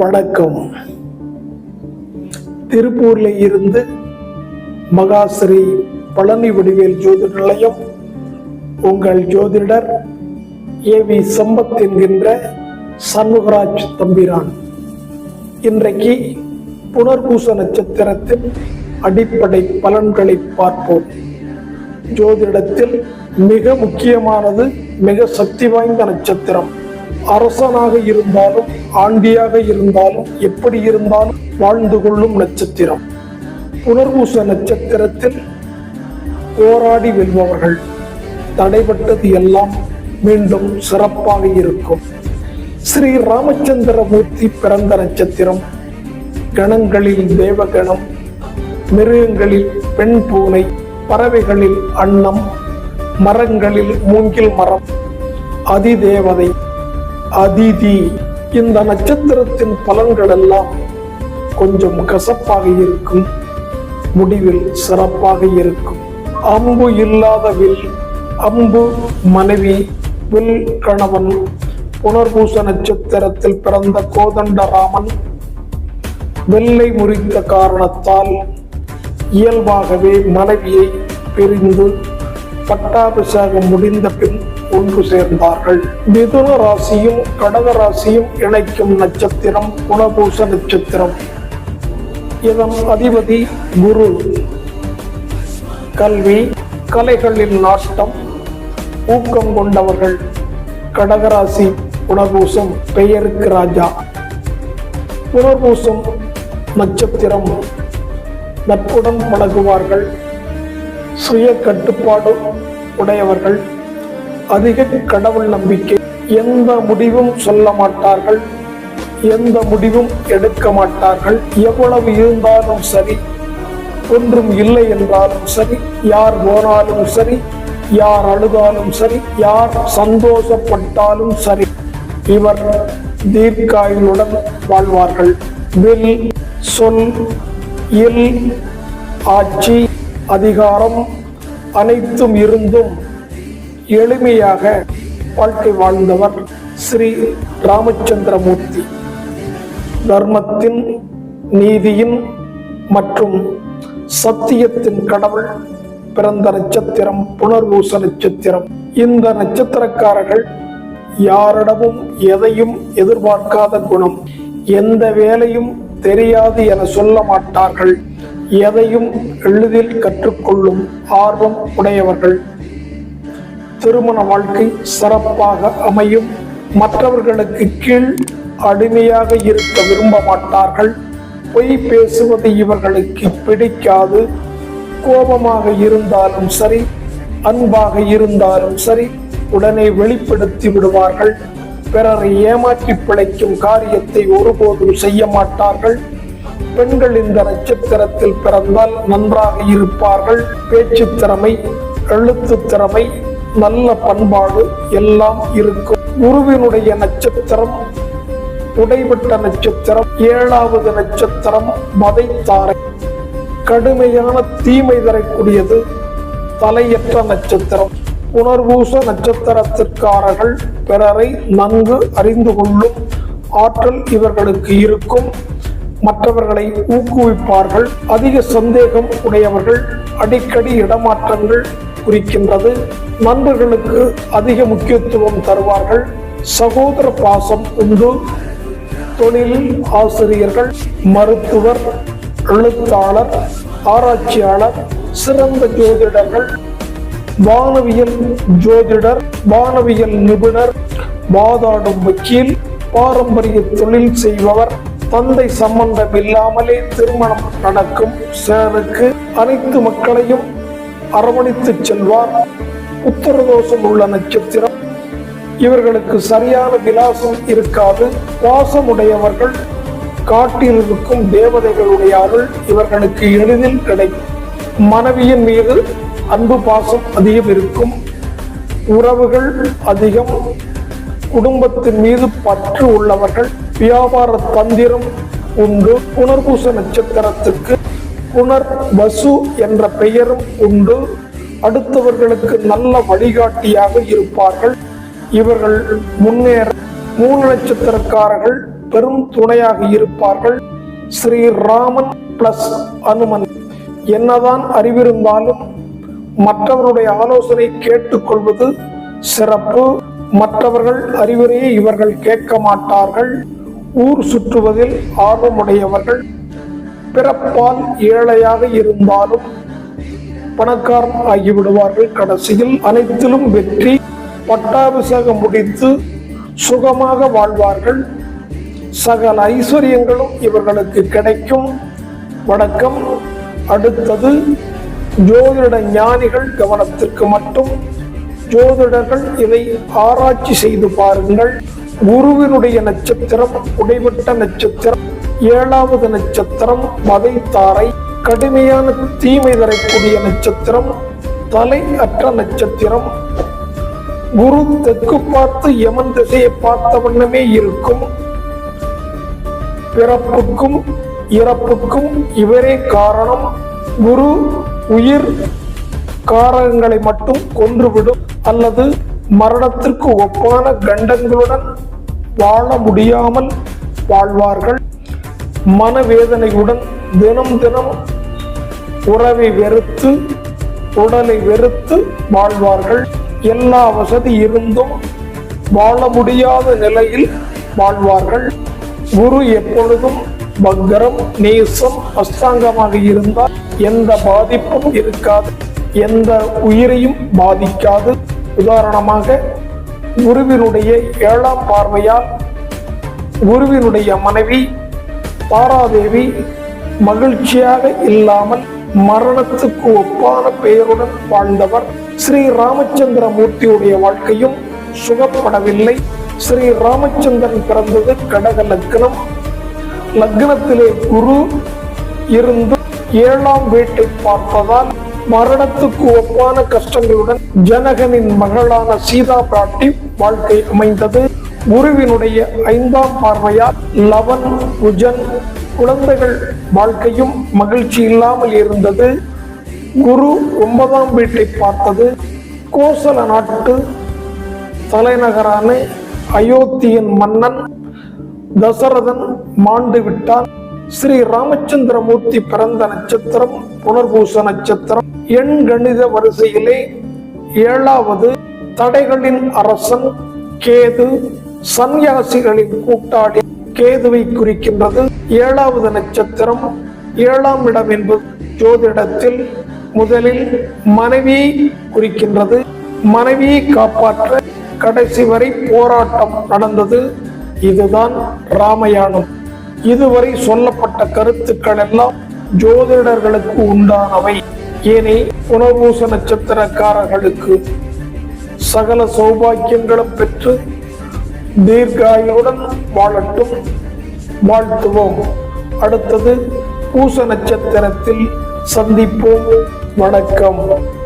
வணக்கம். திருப்பூர்ல இருந்து மகாஸ்ரீ பழனி வடிவேல் ஜோதிட நிலையம். உங்கள் ஜோதிடர் ஏ வி சம்பத் என்கின்ற சண்முகராஜ் தம்பிரான். இன்றைக்கு புனர்பூச நட்சத்திரத்தின் அடிப்படை பலன்களை பார்ப்போம். ஜோதிடத்தில் மிக முக்கியமானது மிக சக்தி வாய்ந்த நட்சத்திரம். அரசனாக இருந்தாலும் ஆண்டியாக இருந்தாலும் எப்படி இருந்தாலும் வாழ்ந்து கொள்ளும் நட்சத்திரம். புனர்பூச நட்சத்திரத்தில் போராடி வெல்பவர்கள். தடைபட்டது எல்லாம் மீண்டும் சிறப்பாக இருக்கும். ஸ்ரீ ராமச்சந்திரமூர்த்தி பிறந்த நட்சத்திரம். கணங்களில் தேவகணம் மிருகங்களில் பெண் பூனை பறவைகளில் அன்னம் மரங்களில் மூங்கில் மரம் அதிதேவதை அதிதி இந்த நட்சத்திரத்தின் பலன்கள் எல்லாம் கொஞ்சம் கசப்பாக இருக்கும். முடிவில் சிறப்பாக இருக்கும். அம்பு இல்லாத வில் அம்பு மனைவி வில் கணவன் புனர்பூச நட்சத்திரத்தில் பிறந்த கோதண்டராமன் வெள்ளை முறித்த காரணத்தால் இயல்பாகவே மனைவியை பிரிந்து பட்டாபிஷேகம் முடிந்த பின் ஒன்று சேர்ந்தார்கள். மிதுன ராசியும் கடக ராசியும் இணைக்கும் நட்சத்திரம் குணபூச நட்சத்திரம். இதன் அதிபதி குரு. கல்வி கலைகளில் நாட்டம் ஊக்கம் கொண்டவர்கள். கடகராசி புனர்பூசம் பெயருக்கு ராஜா. புனர்பூசம் நட்சத்திரம். நட்புடன் பழகுவார்கள். சுய கட்டுப்பாடு உடையவர்கள். அதிக கடவுள் நம்பிக்கை. எந்த முடிவும் சொல்ல மாட்டார்கள். எந்த முடிவும் எடுக்க மாட்டார்கள். எவ்வளவு இருந்தாலும் சரி ஒன்றும் இல்லை என்றாலும் சரி யார் போனாலும் சரி யார் அழுதாலும் சரி யார் சந்தோஷப்பட்டாலும் சரி இவர் தீர்க்காயுளுடன் வாழ்வார்கள். வில் சொல் இல் ஆட்சி அதிகாரம் அனைத்தும் இருந்தும் எளிமையாக வாழ்க்கை வாழ்ந்தவர் ஸ்ரீ ராமச்சந்திரமூர்த்தி. தர்மத்தின் நீதியின் மற்றும் சத்தியத்தின் கடவுள் பிறந்த நட்சத்திரம் புனர்பூச நட்சத்திரம். இந்த நட்சத்திரக்காரர்கள் யாரிடமும் எதையும் எதிர்பார்க்காத குணம். எந்த வேலையும் தெரியாது என சொல்ல மாட்டார்கள். எதையும் எளிதில் கற்றுக்கொள்ளும் ஆர்வம் உடையவர்கள். திருமண வாழ்க்கை சிறப்பாக அமையும். மற்றவர்களுக்கு கீழ் அடிமையாக இருக்க விரும்ப மாட்டார்கள் பொய் பேசுவது இவர்களுக்கு பிடிக்காது. கோபமாக இருந்தாலும் சரி அன்பாக இருந்தாலும் சரி உடனே வெளிப்படுத்தி விடுவார்கள். பிறரை ஏமாற்றி பிழைக்கும் காரியத்தை ஒருபோதும் செய்ய மாட்டார்கள். பெண்கள் இந்த நட்சத்திரத்தில் பிறந்தால் நன்றாக இருப்பார்கள். பேச்சு திறமை எழுத்து திறமை நல்ல பண்பாடு எல்லாம் இருக்கும். குருவினுடைய நட்சத்திரம் உடைபட்ட நட்சத்திரம் ஏழாவது நட்சத்திரம் மதைத்தாரை. கடுமையான தீமை தரக்கூடியது தலையற்ற நட்சத்திரம். புனர்பூச நட்சத்திரத்திற்காரர்கள் பிறரை நன்கு அறிந்து கொள்ளும் ஆற்றல் இவர்களுக்கு இருக்கும். மற்றவர்களை ஊக்குவிப்பார்கள். அதிக சந்தேகம் உடையவர்கள் அடிக்கடி இடமாற்றங்கள் குறிக்கின்றது. நண்பர்களுக்கு அதிக முக்கியத்துவம் தருவார்கள். சகோதர பாசம் உண்டு. தொழிலில் ஆசிரியர்கள் மருத்துவர் எழுத்தாளர் ஆராய்ச்சியாளர் சிறந்த ஜோதிடர்கள் வானவியல் ஜோதிடர் வானவியல் நிபுணர் வாதாடும் வக்கீல் பாரம்பரிய தொழில் செய்பவர் தந்தை சம்பந்தம் இல்லாமலே திருமணம் நடக்கும் சேருக்கு அனைத்து மக்களையும் அரவணைத்து செல்வார். உத்தரதோஷம் உள்ள நட்சத்திரம். இவர்களுக்கு சரியான விலாசம் இருக்காது. பாசமுடையவர்கள் காட்டில் இருக்கும் தேவதைகளுடைய அருள் இவர்களுக்கு எளிதில் கிடைக்கும். மனைவியின் மீது அன்பு பாசம் அதிகம் இருக்கும். உறவுகள் அதிகம். குடும்பத்தின் மீது பற்று உள்ளவர்கள் வியாபார தந்திரம் உண்டு. புனர்பூச நட்சத்திரத்துக்கு புனர் வசு என்ற பெயரும் உண்டு. அடுத்தவர்களுக்கு நல்ல வழிகாட்டியாக இருப்பார்கள். இவர்கள் முன்னேற மூணு நட்சத்திரக்காரர்கள் பெரும் துணையாக இருப்பார்கள். ஸ்ரீ ராமன் பிளஸ் அனுமன். என்னதான் அறிவிருந்தாலும் மற்றவருடைய ஆலோசனை கேட்டுக்கொள்வது சிறப்பு. மற்றவர்கள் அறிவுரையை இவர்கள் கேட்க மாட்டார்கள். ஊர் சுற்றுவதில் ஆர்வமுடையவர்கள் பிறப்பால் ஏழையாக இருந்தாலும் பணக்காரம் ஆகிவிடுவார்கள். கடைசியில் அனைத்திலும் வெற்றி பட்டாபிஷேகம் முடித்து சுகமாக வாழ்வார்கள். சகல ஐஸ்வர்யங்களும் இவர்களுக்கு கிடைக்கும். வணக்கம். அடுத்தது ஜோதிட ஞானிகள் கவனத்திற்கு மட்டும். ஜோதிடர்கள் இதை ஆராய்ச்சி செய்து பாருங்கள். குருவினுடைய நட்சத்திரம் உடைவிட்ட நட்சத்திரம் ஏழாவது நட்சத்திரம் மதைத்தாரை கடுமையான தீமை தரக்கூடிய நட்சத்திரம் தலை அற்ற நட்சத்திரம். குரு தெற்கு பார்த்து யமன் திசையை பார்த்த வண்ணமே இருக்கும். பிறப்புக்கும் இறப்புக்கும் இவரே காரணம். குரு உயிர் காரகங்களை மட்டும் கொன்றுவிடும் அல்லது மரணத்திற்கு ஒப்பான கண்டங்களுடன் வாழ முடியாமல் வாழ்வார்கள். மனவேதனையுடன் தினம் தினம் உறவை வெறுத்து உடலை வெறுத்து வாழ்வார்கள். எல்லா வசதி இருந்தும் வாழ முடியாத நிலையில் வாழ்வார்கள். குரு எப்பொழுதும் பங்கரம் நேசம் அஸ்தாங்கமாக இருந்தால் எந்த பாதிப்பும் இருக்காது. எந்த உயிரையும் பாதிக்காது. உதாரணமாக குருவினுடைய ஏழாம் பார்வையால் குருவினுடைய மனைவி தாராதேவி மகிழ்ச்சியாக இல்லாமல் மரணத்துக்கு ஒப்பான பெயருடன் வாழ்ந்தவர் ஸ்ரீ ராமச்சந்திர மூர்த்தியுடைய வாழ்க்கையும் சுகப்படவில்லை. ஸ்ரீ ராமச்சந்திரன் பிறந்தது கடக லக்னம். லக்னத்திலே குரு இருந்து ஏழாம் வீட்டை பார்ப்பதால் மரணத்துக்கு ஒப்பான கஷ்டங்களுடன் ஜனகனின் மகளான சீதா பிராட்டி வாழ்க்கை அமைந்தது. குருவினுடைய ஐந்தாம் பார்வையால் லவன் புஜன் குழந்தைகள் வாழ்க்கையும் மகிழ்ச்சி இல்லாமல் இருந்தது. குரு ஒன்பதாம் வீட்டை பார்த்தது. கோசல நாட்டு தலைநகரான அயோத்தியின் மன்னன் தசரதன் மாண்டு விட்டான். ஸ்ரீ ராமச்சந்திரமூர்த்தி பிறந்த நட்சத்திரம் புனர்பூச நட்சத்திரம். எண் கணித வரிசையிலே ஏழாவது தடைகளின் அரசன் கேது சன்னியாசிகளின் கூட்டாளி கேதுவை குறிக்கின்றது. ஏழாவது நட்சத்திரம் ஏழாம் இடம் என்பது ஜோதிடத்தில் முதலில் மனைவியை குறிக்கின்றது. மனைவியை காப்பாற்ற கடைசி வரை போராட்டம் நடந்தது. இதுதான் ராமயானம். இதுவரை சொல்லப்பட்ட கருத்துக்கள் எல்லாம் ஜோதிடர்களுக்கு உண்டானவை. ஏனே புனர்பூச நட்சத்திரக்காரர்களுக்கு சகல சௌபாக்கியங்களும் பெற்று தீர்காயுடன் வாழட்டும். வாழ்த்துவோம். அடுத்தது பூச நட்சத்திரத்தில் சந்திப்போம். வணக்கம்.